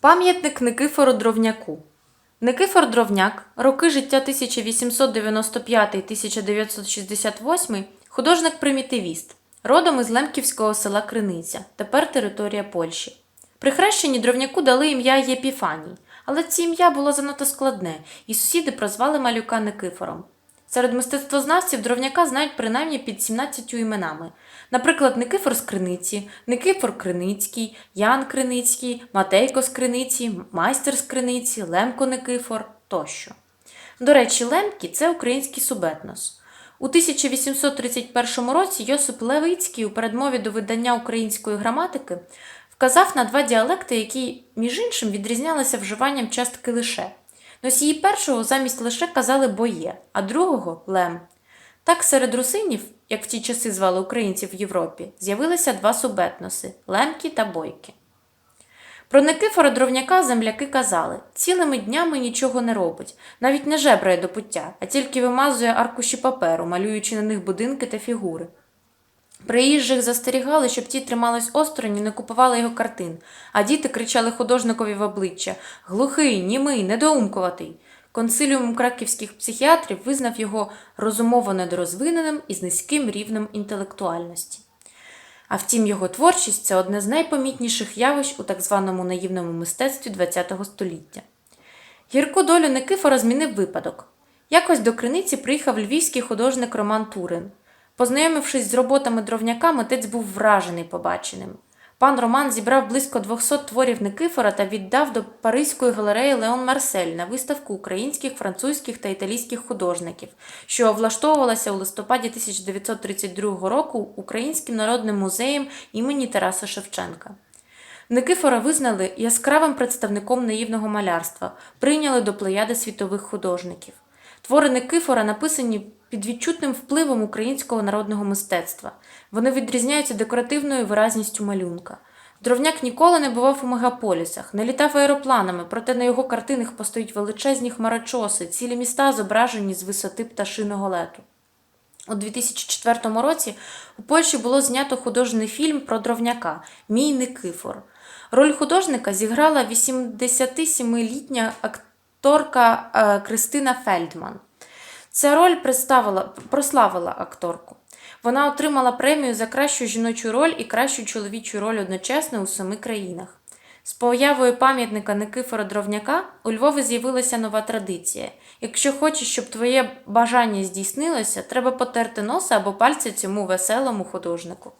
Пам'ятник Никифору Дровняку. Никифор Дровняк, роки життя 1895-1968, художник-примітивіст, родом із Лемківського села Криниця, тепер територія Польщі. При хрещенні Дровняку дали ім'я Єпіфаній, але це ім'я було занадто складне, і сусіди прозвали малюка Никифором. Серед мистецтвознавців дровняка знають принаймні під 17 іменами. Наприклад, Никифор з Криниці, Никифор Криницький, Ян Криницький, Матейко з Криниці, Майстер з Криниці, Лемко Никифор тощо. До речі, Лемкі це український субетнос. У 1831 році Йосип Левицький у передмові до видання української граматики вказав на два діалекти, які, між іншим, відрізнялися вживанням частки лише. Носії першого замість лише казали боє, а другого лем. Так серед русинів, як в ті часи звали українців в Європі, з'явилися два субетноси лемкі та бойки. Про Никифора Дровняка земляки казали цілими днями нічого не робить, навіть не жебрає до пуття, а тільки вимазує аркуші паперу, малюючи на них будинки та фігури. Приїжджих застерігали, щоб ті тримались осторонь і не купували його картин, а діти кричали художникові в обличчя глухий, німий, недоумкуватий. Консиліум краківських психіатрів визнав його розумово недорозвиненим і з низьким рівнем інтелектуальності. А втім, його творчість це одне з найпомітніших явищ у так званому наївному мистецтві ХХ століття. Гірку долю Никифора змінив випадок. Якось до криниці приїхав львівський художник Роман Турин. Познайомившись з роботами дровняка, митець був вражений побаченим. Пан Роман зібрав близько 200 творів Никифора та віддав до Паризької галереї Леон Марсель на виставку українських, французьких та італійських художників, що влаштовувалася у листопаді 1932 року Українським народним музеєм імені Тараса Шевченка. Никифора визнали яскравим представником наївного малярства, прийняли до плеяди світових художників. Твори Никифора написані під відчутним впливом українського народного мистецтва. Вони відрізняються декоративною виразністю малюнка. Дровняк ніколи не бував у мегаполісах, не літав аеропланами, проте на його картинах постоять величезні хмарочоси, цілі міста зображені з висоти пташиного лету. У 2004 році у Польщі було знято художній фільм про дровняка Мій Никифор. Роль художника зіграла 87-літня акторка е, Кристина Фельдман. Ця роль представила, прославила акторку. Вона отримала премію за кращу жіночу роль і кращу чоловічу роль одночасно у семи країнах. З появою пам'ятника Никифора Дровняка у Львові з'явилася нова традиція. Якщо хочеш, щоб твоє бажання здійснилося, треба потерти носа або пальці цьому веселому художнику.